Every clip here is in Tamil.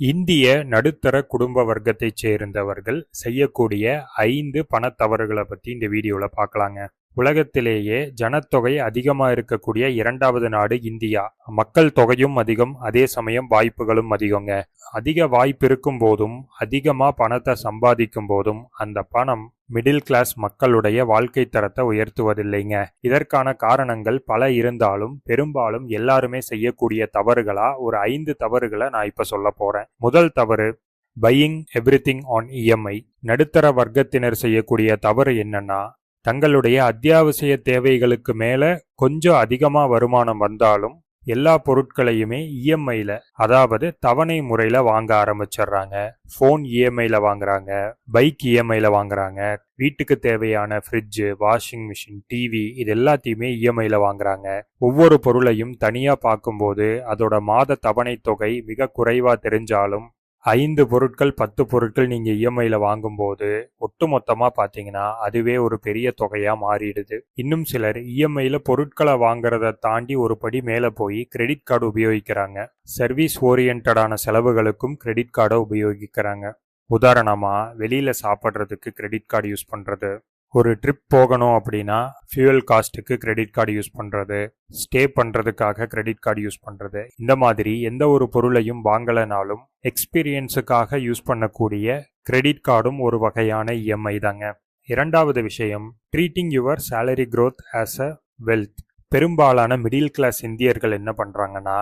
இந்திய நடுத்தர குடும்ப வர்க்கத்தைச் சேர்ந்தவர்கள் செய்யக்கூடிய ஐந்து பணத்தவறுகளை பற்றி இந்த வீடியோவில் பார்க்கலாங்க உலகத்திலேயே ஜனத்தொகை அதிகமாக இருக்கக்கூடிய இரண்டாவது நாடு இந்தியா. மக்கள் தொகையும் அதிகம் அதே சமயம் வாய்ப்புகளும் அதிகங்க. அதிக வாய்ப்பு இருக்கும் போதும் அதிகமாக பணத்தை சம்பாதிக்கும் போதும் அந்த பணம் மிடில் கிளாஸ் மக்களுடைய வாழ்க்கை தரத்தை உயர்த்துவதில்லைங்க. இதற்கான காரணங்கள் பல இருந்தாலும் பெரும்பாலும் எல்லாருமே செய்யக்கூடிய தவறுகளா? ஒரு ஐந்து தவறுகளை நான் இப்ப சொல்ல போறேன். முதல் தவறு பையிங் எவ்ரிதிங் ஆன் இஎம்ஐ நடுத்தர வர்க்கத்தினர் செய்யக்கூடிய தவறு என்னன்னா தங்களுடைய அத்தியாவசிய தேவைகளுக்கு மேல கொஞ்சம் அதிகமா வருமானம் வந்தாலும் எல்லா பொருட்களையுமே இஎம்ஐயில் அதாவது தவணை முறையில் வாங்க ஆரம்பிச்சிடுறாங்க. ஃபோன் இஎம்ஐயில் வாங்குறாங்க பைக் இஎம்ஐயில் வாங்குறாங்க வீட்டுக்கு தேவையான ஃப்ரிட்ஜு வாஷிங் மிஷின் டிவி இது எல்லாத்தையுமே இஎம்ஐயில் வாங்குறாங்க. ஒவ்வொரு பொருளையும் தனியாக பார்க்கும்போது அதோட மாத தவணை தொகை மிக குறைவாக தெரிஞ்சாலும் ஐந்து பொருட்கள் பத்து பொருட்கள் நீங்கள் இஎம்ஐயில் வாங்கும்போது ஒட்டுமொத்தமாக பார்த்தீங்கன்னா அதுவே ஒரு பெரிய தொகையாக மாறிடுது. இன்னும் சிலர் இஎம்ஐயில் பொருட்களை வாங்குறத தாண்டி ஒரு படி மேலே போய் கிரெடிட் கார்டு உபயோகிக்கிறாங்க. சர்வீஸ் ஓரியன்டான செலவுகளுக்கும் கிரெடிட் கார்டை உபயோகிக்கிறாங்க. உதாரணமாக வெளியில் சாப்பிட்றதுக்கு கிரெடிட் கார்டு யூஸ் பண்ணுறது ஒரு ட்ரிப் போகணும் அப்படின்னா ஃபியூயல் காஸ்ட்டுக்கு கிரெடிட் கார்டு யூஸ் பண்ணுறது ஸ்டே பண்ணுறதுக்காக கிரெடிட் கார்டு யூஸ் பண்ணுறது இந்த மாதிரி எந்த ஒரு பொருளையும் வாங்கலைனாலும் எக்ஸ்பீரியன்ஸுக்காக யூஸ் பண்ணக்கூடிய கிரெடிட் கார்டும் ஒரு வகையான இஎம்ஐ தாங்க. இரண்டாவது விஷயம் treating your salary growth as a wealth பெரும்பாலான மிடில் கிளாஸ் இந்தியர்கள் என்ன பண்ணுறாங்கன்னா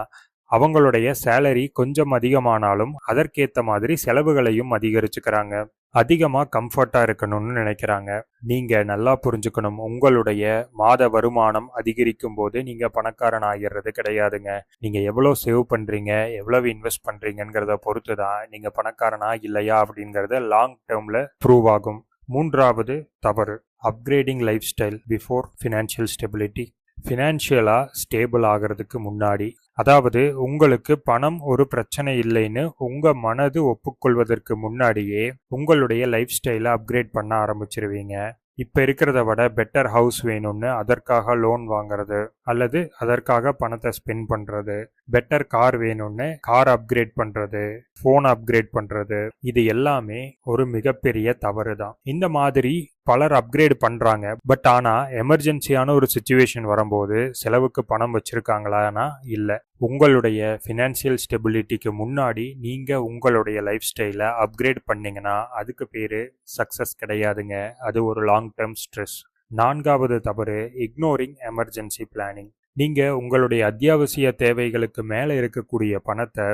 அவங்களுடைய சேலரி கொஞ்சம் அதிகமானாலும் அதற்கேற்ற மாதிரி செலவுகளையும் அதிகரிச்சுக்கிறாங்க. அதிகமாக கம்ஃபர்ட்டாக இருக்கணும்னு நினைக்கிறாங்க. நீங்கள் நல்லா புரிஞ்சுக்கணும். உங்களுடைய மாத வருமானம் அதிகரிக்கும் போது நீங்கள் பணக்காரன் ஆகிறது கிடையாதுங்க. நீங்கள் எவ்வளோ சேவ் பண்ணுறீங்க எவ்வளவு இன்வெஸ்ட் பண்ணுறீங்கிறத பொறுத்து தான் நீங்கள் பணக்காரனா இல்லையா அப்படிங்கிறத லாங் டேர்மில் ப்ரூவ் ஆகும். மூன்றாவது தவறு. Upgrading life style before financial stability ஃபினான்ஷியலாக ஸ்டேபிள் ஆகிறதுக்கு முன்னாடி அதாவது உங்களுக்கு பணம் ஒரு பிரச்சனை இல்லைன்னு உங்க மனது ஒப்புக்கொள்வதற்கு முன்னாடியே உங்களுடைய லைஃப் ஸ்டைலை அப்கிரேட் பண்ண ஆரம்பிச்சிருவீங்க. இப்போ இருக்கிறத விட பெட்டர் ஹவுஸ் வேணும்னு அதற்காக லோன் வாங்குறது அல்லது அதற்காக பணத்தை ஸ்பெண்ட் பண்ணுறது பெட்டர் கார் வேணும்னு கார் அப்கிரேட் பண்ணுறது ஃபோன் அப்கிரேட் பண்ணுறது இது எல்லாமே ஒரு மிகப்பெரிய தவறு தான் இந்த மாதிரி பலர் அப்கிரேட் பண்ணுறாங்க பட் ஆனால் எமர்ஜென்சியான ஒரு சுச்சுவேஷன் வரும்போது செலவுக்கு பணம் வச்சுருக்காங்களான்னா இல்லை. உங்களுடைய ஃபினான்ஷியல் ஸ்டெபிலிட்டிக்கு முன்னாடி நீங்கள் உங்களுடைய லைஃப் ஸ்டைலை அப்கிரேட் பண்ணிங்கன்னா அதுக்கு பேர் சக்ஸஸ் கிடையாதுங்க. அது ஒரு லாங் டேர்ம் ஸ்ட்ரெஸ் நான்காவது தவறு இக்னோரிங் எமர்ஜென்சி பிளானிங் நீங்கள் உங்களுடைய அத்தியாவசிய தேவைகளுக்கு மேலே இருக்கக்கூடிய பணத்தை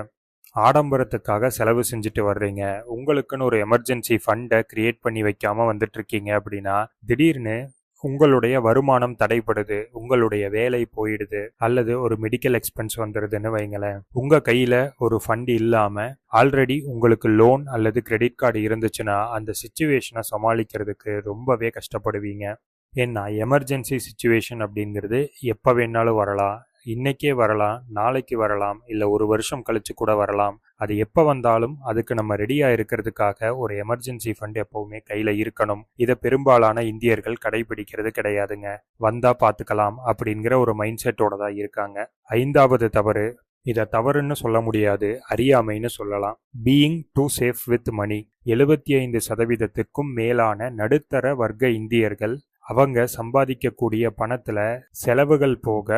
ஆடம்பரத்துக்காக செலவு செஞ்சுட்டு வர்றீங்க. உங்களுக்குன்னு ஒரு எமர்ஜென்சி ஃபண்டை கிரியேட் பண்ணி வைக்காம வந்துட்டு இருக்கீங்க அப்படின்னா திடீர்னு உங்களுடைய வருமானம் தடைப்படுது உங்களுடைய வேலை போயிடுது அல்லது ஒரு மெடிக்கல் எக்ஸ்பென்ஸ் வந்துடுதுன்னு வைங்களேன். உங்கள் கையில் ஒரு ஃபண்ட் இல்லாமல் ஆல்ரெடி உங்களுக்கு லோன் அல்லது கிரெடிட் கார்டு இருந்துச்சுன்னா அந்த சுச்சுவேஷனை சமாளிக்கிறதுக்கு ரொம்பவே கஷ்டப்படுவீங்க. ஏன்னா எமர்ஜென்சி சுச்சுவேஷன் அப்படிங்கிறது எப்போ வேணாலும் வரலாம். இன்னைக்கே வரலாம் நாளைக்கு வரலாம் இல்லை ஒரு வருஷம் கழிச்சு கூட வரலாம். அது எப்போ வந்தாலும் அதுக்கு நம்ம ரெடியாக இருக்கிறதுக்காக ஒரு எமர்ஜென்சி ஃபண்ட் எப்போவுமே கையில் இருக்கணும். இதை பெரும்பாலான இந்தியர்கள் கடைபிடிக்கிறது கிடையாதுங்க. வந்தால் பார்த்துக்கலாம் அப்படிங்கிற ஒரு மைண்ட் செட்டோட தான் இருக்காங்க. ஐந்தாவது தவறு இதை தவறுன்னு சொல்ல முடியாது அறியாமைன்னு சொல்லலாம். Being too safe with money எழுபத்தி ஐந்து சதவீதத்திற்கும் மேலான நடுத்தர வர்க்க இந்தியர்கள் அவங்க சம்பாதிக்கக்கூடிய பணத்துல செலவுகள் போக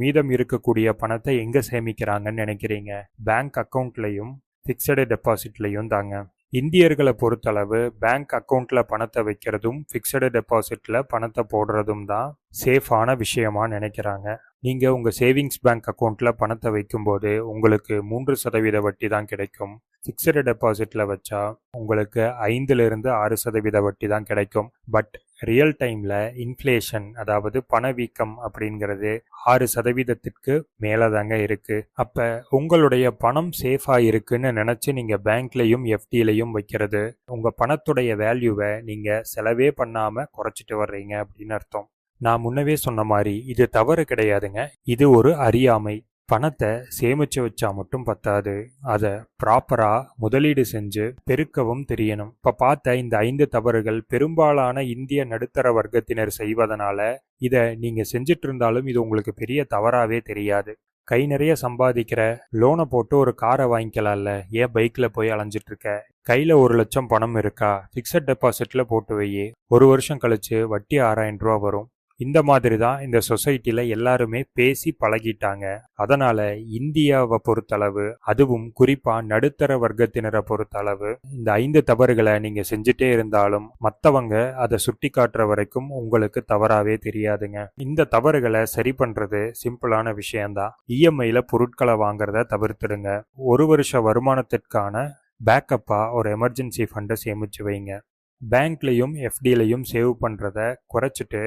மீதம் இருக்கக்கூடிய பணத்தை எங்க சேமிக்கிறாங்கன்னு நினைக்கிறீங்க? பேங்க் அக்கவுண்ட்லையும் ஃபிக்ஸடு டெபாசிட்லையும் தாங்க. இந்தியர்களை பொறுத்தளவு பேங்க் அக்கவுண்ட்ல பணத்தை வைக்கிறதும் ஃபிக்ஸடு டெபாசிட்ல பணத்தை போடுறதும் தான் சேஃபான விஷயமா நினைக்கிறாங்க. நீங்க உங்க சேவிங்ஸ் பேங்க் அக்கவுண்ட்ல பணத்தை வைக்கும்போது உங்களுக்கு மூன்று சதவீத வட்டி தான் கிடைக்கும். ஃபிக்ஸடு டெபாசிட்ல வச்சா உங்களுக்கு ஐந்துல இருந்து ஆறு சதவீத வட்டி தான் கிடைக்கும். பட் ரியல் டைமில் இன்ஃப்ளேஷன் அதாவது பணவீக்கம் அப்படிங்கிறது ஆறு சதவீதத்திற்கு மேலே தாங்க இருக்குது அப்போ உங்களுடைய பணம் சேஃபாக இருக்குன்னு நினச்சி நீங்கள் பேங்க்லேயும் எஃப்டிலையும் வைக்கிறது உங்கள் பணத்துடைய வேல்யூவை நீங்கள் செலவே பண்ணாமல் குறைச்சிட்டு வர்றீங்க அப்படின்னு அர்த்தம். நான் முன்னவே சொன்ன மாதிரி இது தவறு கிடையாதுங்க. இது ஒரு அறியாமை. பணத்தை சேமிச்சு வச்சா மட்டும் பத்தாது. அதை ப்ராப்பராக முதலீடு செஞ்சு பெருக்கவும் தெரியணும். இப்போ பார்த்த இந்த ஐந்து தவறுகள் பெரும்பாலான இந்திய நடுத்தர வர்க்கத்தினர் செய்வதனால இதை நீங்கள் செஞ்சுட்டு இருந்தாலும் இது உங்களுக்கு பெரிய தவறாகவே தெரியாது. கை நிறைய சம்பாதிக்கிற லோனை போட்டு ஒரு காரை வாங்கிக்கலாம்ல? ஏன் பைக்கில் போய் அலைஞ்சிட்டு இருக்க கையில் ஒரு லட்சம் பணம் இருக்கா? ஃபிக்ஸட் டெபாசிட்டில் போட்டு வை ஒரு வருஷம் கழிச்சு வட்டி ஆறாயிரம் ரூபா வரும். இந்த மாதிரி தான் இந்த சொசைட்டியில் எல்லாருமே பேசி பழகிட்டாங்க. அதனால இந்தியாவை பொறுத்தளவு அதுவும் குறிப்பாக நடுத்தர வர்க்கத்தினரை பொறுத்தளவு இந்த ஐந்து தவறுகளை நீங்கள் செஞ்சுட்டே இருந்தாலும் மற்றவங்க அதை சுட்டி காட்டுற வரைக்கும் உங்களுக்கு தவறாகவே தெரியாதுங்க. இந்த தவறுகளை சரி பண்ணுறது சிம்பிளான விஷயம்தான். இஎம்ஐயில் பொருட்களை வாங்குறத தவிர்த்துடுங்க. ஒரு வருஷ வருமானத்திற்கான பேக்கப்பாக ஒரு எமர்ஜென்சி ஃபண்டை சேமிச்சு வைங்க. பேங்க்லேயும் எஃப்டிலையும் சேவ் பண்ணுறத குறைச்சிட்டு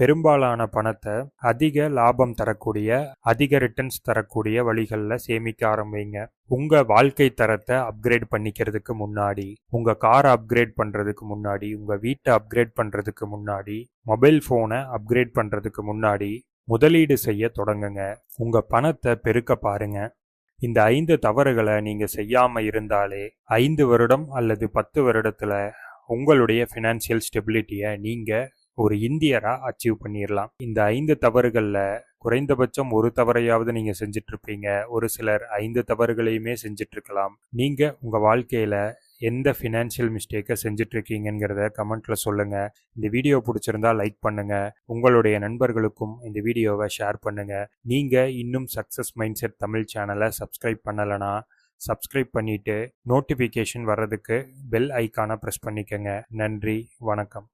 பெரும்பாலான பணத்தை அதிக லாபம் தரக்கூடிய அதிக ரிட்டர்ன்ஸ் தரக்கூடிய வழிகளில் சேமிக்க ஆரம்பிங்க. உங்க வாழ்க்கை தரத்தை அப்கிரேட் பண்ணிக்கிறதுக்கு முன்னாடி உங்க காரை அப்கிரேட் பண்றதுக்கு முன்னாடி உங்க வீட்டை அப்கிரேட் பண்றதுக்கு முன்னாடி மொபைல் போனை அப்கிரேட் பண்றதுக்கு முன்னாடி முதலீடு செய்ய தொடங்குங்க. உங்க பணத்தை பெருக்க பாருங்க. இந்த ஐந்து தவறுகளை நீங்க செய்யாம இருந்தாலே ஐந்து வருடம் அல்லது பத்து வருடத்துல உங்களுடைய ஃபினான்சியல் ஸ்டெபிலிட்டியை நீங்கள் ஒரு இந்தியராக அச்சீவ் பண்ணிடலாம் இந்த ஐந்து தவறுகளில் குறைந்தபட்சம் ஒரு தவறையாவது நீங்கள் செஞ்சிட்ருப்பீங்க. ஒரு சிலர் ஐந்து தவறுகளையுமே செஞ்சிட்ருக்கலாம். நீங்கள் உங்கள் வாழ்க்கையில் எந்த ஃபினான்ஷியல் மிஸ்டேக்கை செஞ்சிட்ருக்கீங்கிறத கமெண்ட்டில் சொல்லுங்கள் இந்த வீடியோ பிடிச்சிருந்தா லைக் பண்ணுங்கள் உங்களுடைய நண்பர்களுக்கும் இந்த வீடியோவை ஷேர் பண்ணுங்கள் நீங்கள் இன்னும் சக்ஸஸ் மைண்ட் செட் தமிழ் சேனலை சப்ஸ்கிரைப் பண்ணலைன்னா சப்ஸ்கிரைப் பண்ணிவிட்டு நோட்டிஃபிகேஷன் வர்றதுக்கு பெல் ஐக்கானை ப்ரெஸ் பண்ணிக்கங்க. நன்றி வணக்கம்.